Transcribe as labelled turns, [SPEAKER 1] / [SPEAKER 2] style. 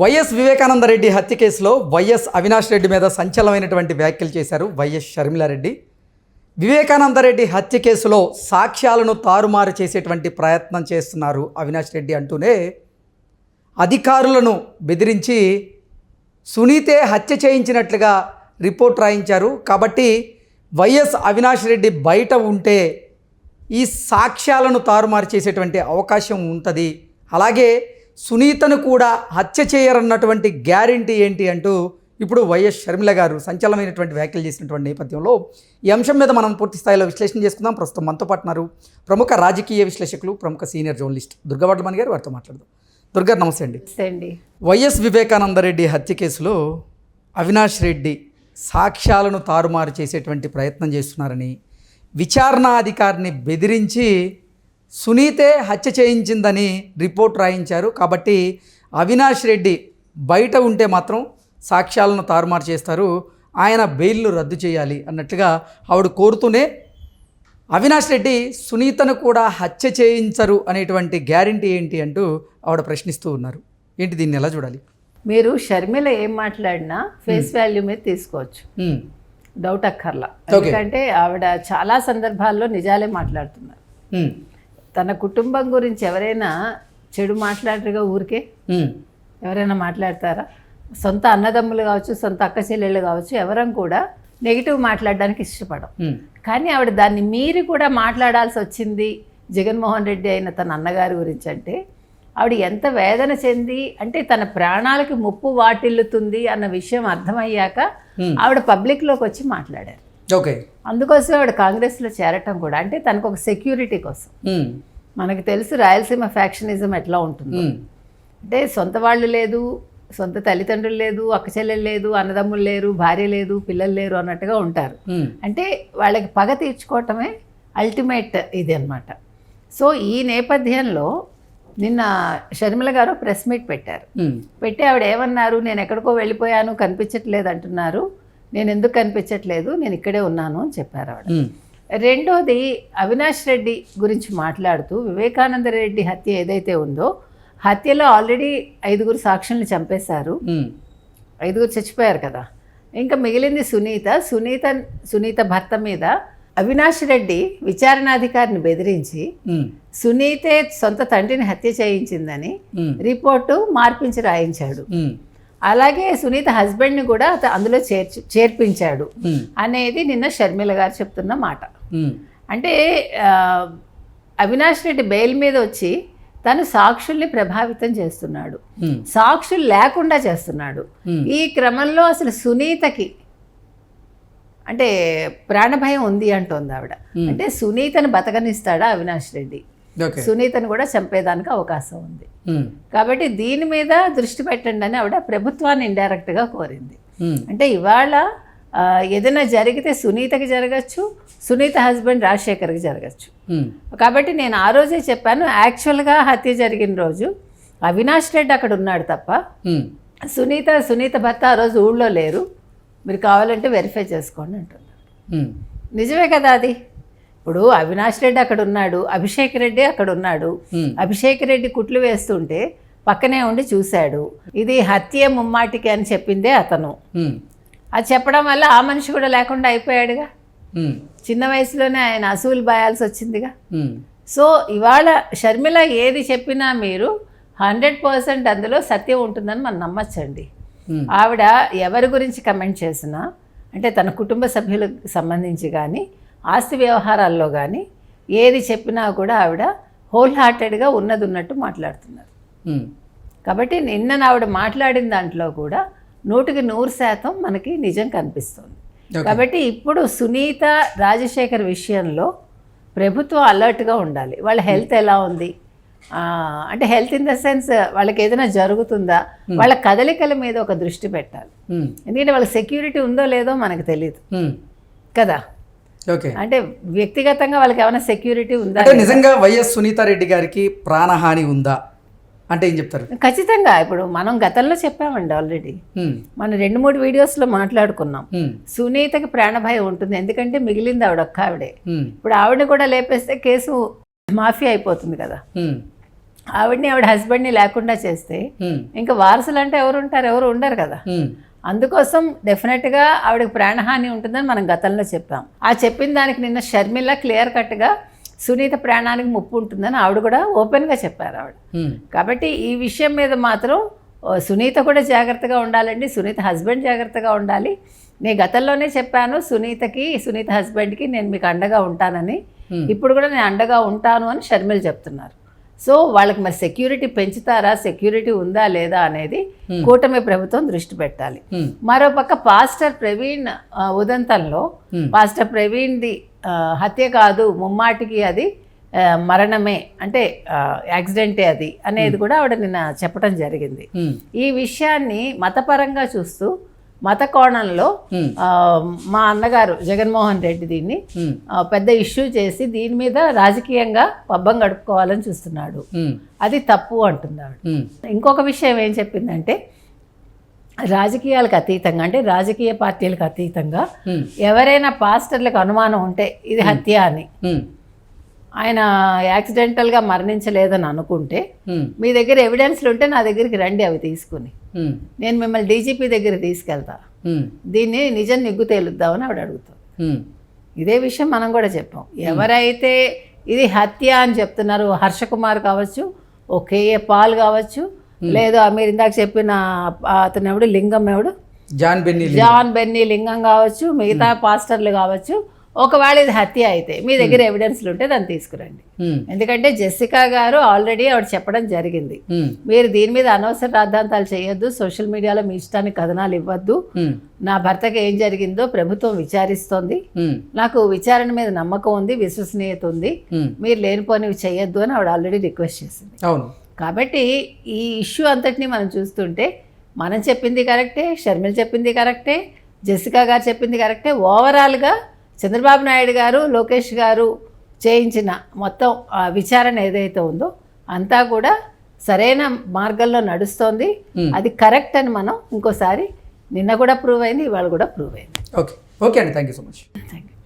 [SPEAKER 1] YS Vivekananda Reddy హత్య కేసులో YS Avinash Reddy మీద సంచలనమైనటువంటి వ్యాఖ్యలు చేశారు వైఎస్ షర్మిలారెడ్డి. వివేకానందరెడ్డి హత్య కేసులో సాక్ష్యాలను తారుమారు చేసేటువంటి ప్రయత్నం చేస్తున్నారు అవినాష్ రెడ్డి అంటూనే అధికారులను బెదిరించి సునీతే హత్య చేయించినట్లుగా రిపోర్ట్ రాయించారు. కాబట్టి వైఎస్ అవినాష్ రెడ్డి బయట ఉంటే ఈ సాక్ష్యాలను తారుమారు చేసేటువంటి అవకాశం ఉంటుంది. అలాగే సునీతను కూడా హత్య చేయరన్నటువంటి గ్యారంటీ ఏంటి అంటూ ఇప్పుడు వైఎస్ షర్మిల గారు సంచలనమైనటువంటి వ్యాఖ్యలు చేసినటువంటి నేపథ్యంలో ఈ అంశం మీద మనం పూర్తి స్థాయిలో విశ్లేషణ చేసుకుందాం. ప్రస్తుతం మనతో పాటున్నారు ప్రముఖ రాజకీయ విశ్లేషకులు ప్రముఖ సీనియర్ జర్నలిస్ట్ దుర్గావడ్లమణి గారు వారితో మాట్లాడదాం. దుర్గా నమస్తే అండి.
[SPEAKER 2] అండి.
[SPEAKER 1] వైఎస్ వివేకానందరెడ్డి హత్య కేసులో అవినాష్ రెడ్డి సాక్ష్యాలను తారుమారు చేసేటువంటి ప్రయత్నం చేస్తున్నారని విచారణ అధికారిని బెదిరించి సునీతే హత్య చేయించిందని రిపోర్ట్ రాయించారు. కాబట్టి అవినాష్ రెడ్డి బయట ఉంటే మాత్రం సాక్ష్యాలను తారుమారు చేస్తారు. ఆయన బెయిల్ను రద్దు చేయాలి అన్నట్లుగా ఆవిడ కోరుతూనే అవినాష్ రెడ్డి సునీతను కూడా హత్య చేయించరు అనేటువంటి గ్యారంటీ ఏంటి అంటూ ఆవిడ ప్రశ్నిస్తూ ఉన్నారు. ఏంటి దీన్ని ఎలా చూడాలి?
[SPEAKER 2] మీరు షర్మిల ఏం మాట్లాడినా ఫేస్ వాల్యూ మీద తీసుకోవచ్చు. డౌట్ అక్కర్లా. ఎందుకంటే ఆవిడ చాలా సందర్భాల్లో నిజాలే మాట్లాడుతున్నారు. తన కుటుంబం గురించి ఎవరైనా చెడు మాట్లాడరుగా ఊరికే? ఎవరైనా మాట్లాడతారా? సొంత అన్నదమ్ములు కావచ్చు సొంత అక్క చెల్లెళ్ళు కావచ్చు ఎవరం కూడా నెగిటివ్ మాట్లాడడానికి ఇష్టపడం. కానీ ఆవిడ దాన్ని మీరి కూడా మాట్లాడాల్సి వచ్చింది జగన్మోహన్ రెడ్డి అయిన తన అన్నగారి గురించి అంటే ఆవిడ ఎంత వేదన చెంది అంటే తన ప్రాణాలకి ముప్పు వాటిల్లుతుంది అన్న విషయం అర్థమయ్యాక. ఆవిడ పబ్లిక్లోకి వచ్చి మాట్లాడారు.
[SPEAKER 1] ఓకే.
[SPEAKER 2] అందుకోసం ఆవిడ కాంగ్రెస్లో చేరటం కూడా అంటే తనకు ఒక సెక్యూరిటీ కోసం. మనకు తెలుసు రాయలసీమ ఫ్యాక్షనిజం ఎట్లా ఉంటుంది. అంటే సొంత వాళ్ళు లేదు సొంత తల్లిదండ్రులు లేదు అక్క చెల్లెలు లేదు అన్నదమ్ములు లేరు భార్య లేదు పిల్లలు లేరు అన్నట్టుగా ఉంటారు. అంటే వాళ్ళకి పగ తీర్చుకోవటమే అల్టిమేట్ ఇది అనమాట సో ఈ నేపథ్యంలో నిన్న షర్మిల గారు ప్రెస్ మీట్ పెట్టారు. పెట్టి ఆవిడ ఏమన్నారు? నేను ఎక్కడికో వెళ్ళిపోయాను కనిపించట్లేదు అంటున్నారు. నేను ఎందుకు కనిపించట్లేదు? నేను ఇక్కడే ఉన్నాను అని చెప్పారు ఆవిడ. రెండోది అవినాష్ రెడ్డి గురించి మాట్లాడుతూ వివేకానంద రెడ్డి హత్య ఏదైతే ఉందో హత్యలో ఆల్రెడీ ఐదుగురు సాక్షుల్ని చంపేశారు. ఐదుగురు చచ్చిపోయారు కదా. ఇంకా మిగిలింది సునీత. సునీత సునీత భర్త మీద అవినాష్ రెడ్డి విచారణాధికారిని బెదిరించి సునీతే సొంత తండ్రిని హత్య చేయించిందని రిపోర్టు మార్పించి రాయించాడు. అలాగే సునీత హస్బెండ్ని కూడా అందులో చేర్చి చేర్పించాడు. అనేది నిన్న షర్మిల గారు చెప్తున్న మాట. అంటే అవినాష్ రెడ్డి బెయిల్ మీద వచ్చి తను సాక్షుల్ని ప్రభావితం చేస్తున్నాడు. సాక్షులు లేకుండా చేస్తున్నాడు. ఈ క్రమంలో అసలు సునీతకి అంటే ప్రాణభయం ఉంది అంటోంది ఆవిడ. అంటే సునీతను బతకనిస్తాడా అవినాష్ రెడ్డి? సునీతను కూడా చంపేదానికి అవకాశం ఉంది.
[SPEAKER 1] ఉమ్,
[SPEAKER 2] కాబట్టి దీని మీద దృష్టి పెట్టండి అని ఆవిడ ప్రభుత్వాన్ని ఇండైరెక్ట్గా కోరింది.
[SPEAKER 1] ఉమ్,
[SPEAKER 2] అంటే ఇవాళ ఏదైనా జరిగితే సునీతకి జరగచ్చు సునీత హస్బెండ్ రాజశేఖర్కి జరగచ్చు.
[SPEAKER 1] ఉమ్,
[SPEAKER 2] కాబట్టి నేను ఆ రోజే చెప్పాను యాక్చువల్గా హత్య జరిగిన రోజు అవినాష్ రెడ్డి అక్కడ ఉన్నాడు తప్ప సునీత సునీత భర్త ఆ రోజు ఊళ్ళో లేరు. మీరు కావాలంటే వెరిఫై చేసుకోండి అంటున్నారు. నిజమే కదా అది? ఇప్పుడు అవినాష్ రెడ్డి అక్కడ ఉన్నాడు అభిషేక్ రెడ్డి అక్కడ ఉన్నాడు అభిషేక్ రెడ్డి కుట్లు వేస్తుంటే పక్కనే ఉండి చూశాడు. ఇది హత్య ముమ్మాటికి అని చెప్పిందే అతను. అది చెప్పడం వల్ల ఆ మనిషి కూడా లేకుండా అయిపోయాడుగా. చిన్న వయసులోనే ఆయన అసూలు బాయాల్సి వచ్చిందిగా. సో ఇవాళ షర్మిల ఏది చెప్పినా మీరు హండ్రెడ్ పర్సెంట్ అందులో సత్యం ఉంటుందని మనం నమ్మచ్చండి. ఆవిడ ఎవరి గురించి కమెంట్ చేసినా అంటే తన కుటుంబ సభ్యులకు సంబంధించి కానీ ఆస్తి వ్యవహారాల్లో కానీ ఏది చెప్పినా కూడా ఆవిడ హోల్ హార్టెడ్గా ఉన్నది ఉన్నట్టు మాట్లాడుతున్నారు కాబట్టి నిన్న ఆవిడ మాట్లాడిన దాంట్లో కూడా నూటికి నూరు శాతం మనకి నిజం కనిపిస్తుంది. కాబట్టి ఇప్పుడు సునీత రాజశేఖర్ విషయంలో ప్రభుత్వం అలర్ట్గా ఉండాలి. వాళ్ళ హెల్త్ ఎలా ఉంది? అంటే హెల్త్ ఇన్ ద సెన్స్ వాళ్ళకి ఏదైనా జరుగుతుందా? వాళ్ళ కదలికల మీద ఒక దృష్టి పెట్టాలి. ఎందుకంటే వాళ్ళకి సెక్యూరిటీ ఉందో లేదో మనకు తెలియదు కదా? అంటే వ్యక్తిగతంగా వాళ్ళకి ఏమైనా సెక్యూరిటీ ఉందా
[SPEAKER 1] అంటే నిజంగా వైఎస్ సునీతారెడ్డి గారికి ప్రాణహాని ఉందా? అంటే ఏం చెప్తారు?
[SPEAKER 2] ఖచ్చితంగా. ఇప్పుడు మనం గతంలో చెప్పామండి ఆల్రెడీ మనం రెండు మూడు వీడియోస్లో మాట్లాడుకున్నాం.
[SPEAKER 1] ఉమ్,
[SPEAKER 2] సునీతకి ప్రాణభయం ఉంటుంది. ఎందుకంటే మిగిలింది ఆవిడ ఒక్క ఆవిడే. ఇప్పుడు ఆవిడని కూడా లేపేస్తే కేసు మాఫీ అయిపోతుంది కదా. ఆవిడని ఆవిడ హస్బెండ్ని లేకుండా చేస్తే ఇంకా వారసులు అంటే ఎవరు ఉంటారు ఎవరు ఉండరు కదా. అందుకోసం డెఫినెట్గా ఆవిడకి ప్రాణహాని ఉంటుందని మనం గతంలో చెప్పాం. ఆ చెప్పిన దానికి నిన్న షర్మిల క్లియర్ కట్గా సునీత ప్రాణానికి ముప్పు ఉంటుందని ఆవిడ కూడా ఓపెన్గా చెప్పారు ఆవిడ. కాబట్టి ఈ విషయం మీద మాత్రం సునీత కూడా జాగ్రత్తగా ఉండాలండి సునీత హస్బెండ్ జాగ్రత్తగా ఉండాలి. నేను గతంలోనే చెప్పాను సునీతకి సునీత హస్బెండ్కి నేను మీకు అండగా ఉంటానని. ఇప్పుడు కూడా నేను అండగా ఉంటాను అని షర్మిల చెప్తున్నారు. సో వాళ్ళకి మరి సెక్యూరిటీ పెంచుతారా? సెక్యూరిటీ ఉందా లేదా అనేది కూటమి ప్రభుత్వం దృష్టి పెట్టాలి. మరోపక్క పాస్టర్ ప్రవీణ్ ఉదంతంలో. పాస్టర్ ప్రవీణ్ది హత్య కాదు ముమ్మాటికి అది మరణమే అంటే యాక్సిడెంటే అది అనేది కూడా ఆవిడ నిన్న చెప్పడం జరిగింది. ఈ విషయాన్ని మతపరంగా చూస్తూ మత కోణంలో మా అన్నగారు జగన్మోహన్ రెడ్డి దీన్ని పెద్ద ఇష్యూ చేసి దీని మీద రాజకీయంగా పబ్బం గడుపుకోవాలని చూస్తున్నాడు. అది తప్పు అంటుంది ఆవిడ
[SPEAKER 1] ఉమ్,
[SPEAKER 2] ఇంకొక విషయం ఏం చెప్పిందంటే రాజకీయాలకు అతీతంగా అంటే రాజకీయ పార్టీలకు అతీతంగా ఎవరైనా పాస్టర్లకు అనుమానం ఉంటే ఇది హత్య అని. ఆయన యాక్సిడెంటల్గా మరణించలేదని అనుకుంటే మీ దగ్గర ఎవిడెన్స్లు ఉంటే నా దగ్గరికి రండి అవి తీసుకుని. నేను మిమ్మల్ని డీజీపీ దగ్గర తీసుకెళ్తా. దీన్ని నిజం నిగ్గు తేలుద్దామని ఆవిడ అడుగుతాం. ఇదే విషయం మనం కూడా చెప్పాం. ఎవరైతే ఇది హత్య అని చెప్తున్నారు హర్ష కుమార్ కావచ్చు ఓ కేఏ పాల్ కావచ్చు లేదా మీరు ఇందాక చెప్పిన అతను ఎవడు? లింగం ఎవడు?
[SPEAKER 1] John Benny.
[SPEAKER 2] John Benny Lingam కావచ్చు మిగతా పాస్టర్లు కావచ్చు ఒకవేళ ఇది హత్య అయితే మీ దగ్గర ఎవిడెన్స్లు ఉంటే దాన్ని తీసుకురండి. ఎందుకంటే జెసికా గారు ఆల్రెడీ ఆవిడ చెప్పడం జరిగింది. మీరు దీని మీద అనవసర రాద్ధాంతాలు చేయొద్దు సోషల్ మీడియాలో మీ ఇష్టానికి కథనాలు ఇవ్వద్దు. నా భర్తకి ఏం జరిగిందో ప్రభుత్వం విచారిస్తోంది. నాకు విచారణ మీద నమ్మకం ఉంది విశ్వసనీయత ఉంది. మీరు లేనిపోనివి చేయొద్దు అని ఆవిడ ఆల్రెడీ రిక్వెస్ట్ చేసింది.
[SPEAKER 1] అవును.
[SPEAKER 2] కాబట్టి ఈ ఇష్యూ అంతటిని మనం చూస్తుంటే మనం చెప్పింది కరెక్టే షర్మిల చెప్పింది కరెక్టే జెసికా గారు చెప్పింది కరెక్టే ఓవరాల్గా చంద్రబాబు నాయుడు గారు లోకేష్ గారు చేయించిన మొత్తం ఆ విచారణ ఏదైతే ఉందో అంతా కూడా సరైన మార్గంలో నడుస్తోంది. అది కరెక్ట్ అని మనం ఇంకోసారి నిన్న కూడా ప్రూవ్ అయింది ఇవాళ కూడా ప్రూవ్ అయింది.
[SPEAKER 1] ఓకే. ఓకే అండి. Thank you so much.
[SPEAKER 2] Thank you